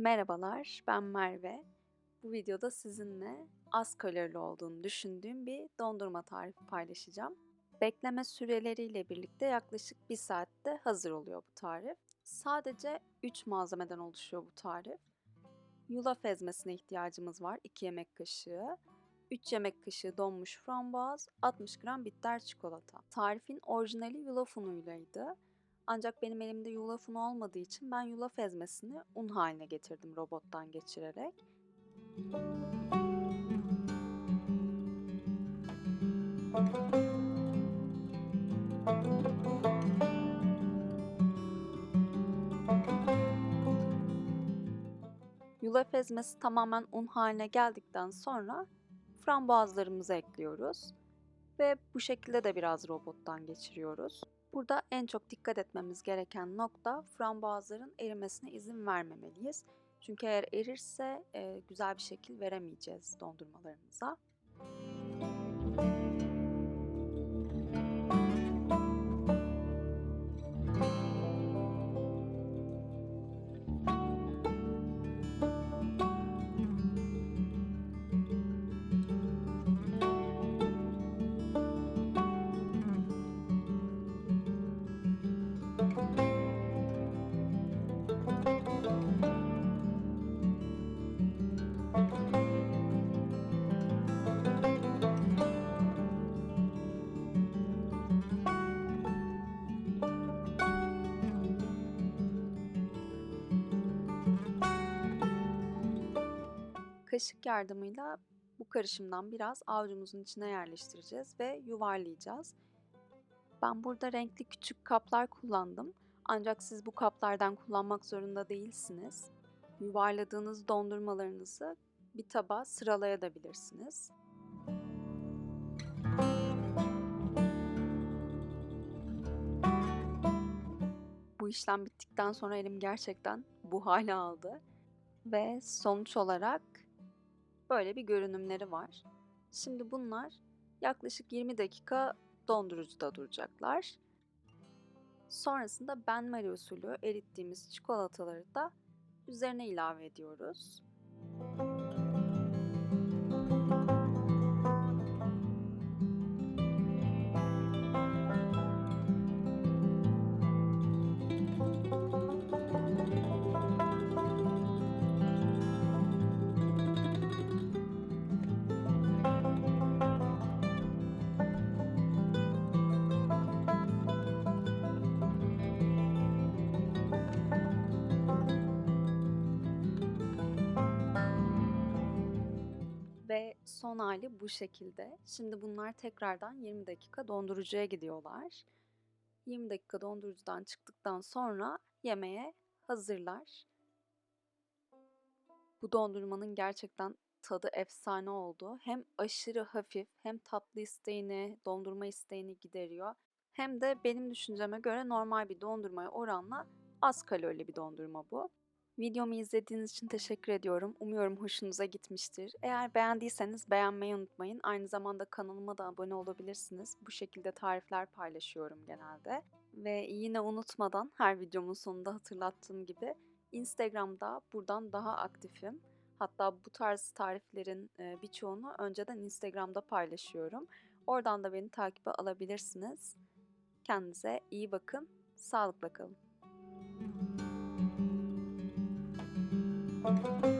Merhabalar, ben Merve. Bu videoda sizinle az kalorili olduğunu düşündüğüm bir dondurma tarifi paylaşacağım. Bekleme süreleriyle birlikte yaklaşık bir saatte hazır oluyor bu tarif. Sadece 3 malzemeden oluşuyor bu tarif. Yulaf ezmesine ihtiyacımız var 2 yemek kaşığı. 3 yemek kaşığı donmuş frambuaz, 60 gram bitter çikolata. Tarifin orijinali yulaf unuylaydı. Ancak benim elimde yulaf unu olmadığı için ben yulaf ezmesini un haline getirdim robottan geçirerek. Yulaf ezmesi tamamen un haline geldikten sonra frambuazlarımızı ekliyoruz ve bu şekilde de biraz robottan geçiriyoruz. Burada en çok dikkat etmemiz gereken nokta frambuazların erimesine izin vermemeliyiz. Çünkü eğer erirse güzel bir şekil veremeyeceğiz dondurmalarımıza. Kaşık yardımıyla bu karışımdan biraz avucumuzun içine yerleştireceğiz ve yuvarlayacağız. Ben burada renkli küçük kaplar kullandım. Ancak siz bu kaplardan kullanmak zorunda değilsiniz. Yuvarladığınız dondurmalarınızı bir tabağa sıralayabilirsiniz. Bu işlem bittikten sonra elim gerçekten bu hale aldı. Ve sonuç olarak böyle bir görünümleri var. Şimdi bunlar yaklaşık 20 dakika dondurucuda duracaklar. Sonrasında benmari usulü erittiğimiz çikolataları da üzerine ilave ediyoruz. Ve hali bu şekilde. Şimdi bunlar tekrardan 20 dakika dondurucuya gidiyorlar. 20 dakika dondurucudan çıktıktan sonra yemeğe hazırlar. Bu dondurmanın gerçekten tadı efsane oldu. Hem aşırı hafif hem tatlı isteğini, dondurma isteğini gideriyor. Hem de benim düşünceme göre normal bir dondurmaya oranla az kalorili bir dondurma bu. Videomu izlediğiniz için teşekkür ediyorum. Umuyorum hoşunuza gitmiştir. Eğer beğendiyseniz beğenmeyi unutmayın. Aynı zamanda kanalıma da abone olabilirsiniz. Bu şekilde tarifler paylaşıyorum genelde. Ve yine unutmadan her videomun sonunda hatırlattığım gibi Instagram'da buradan daha aktifim. Hatta bu tarz tariflerin birçoğunu önceden Instagram'da paylaşıyorum. Oradan da beni takibe alabilirsiniz. Kendinize iyi bakın. Sağlıkla kalın. Thank you.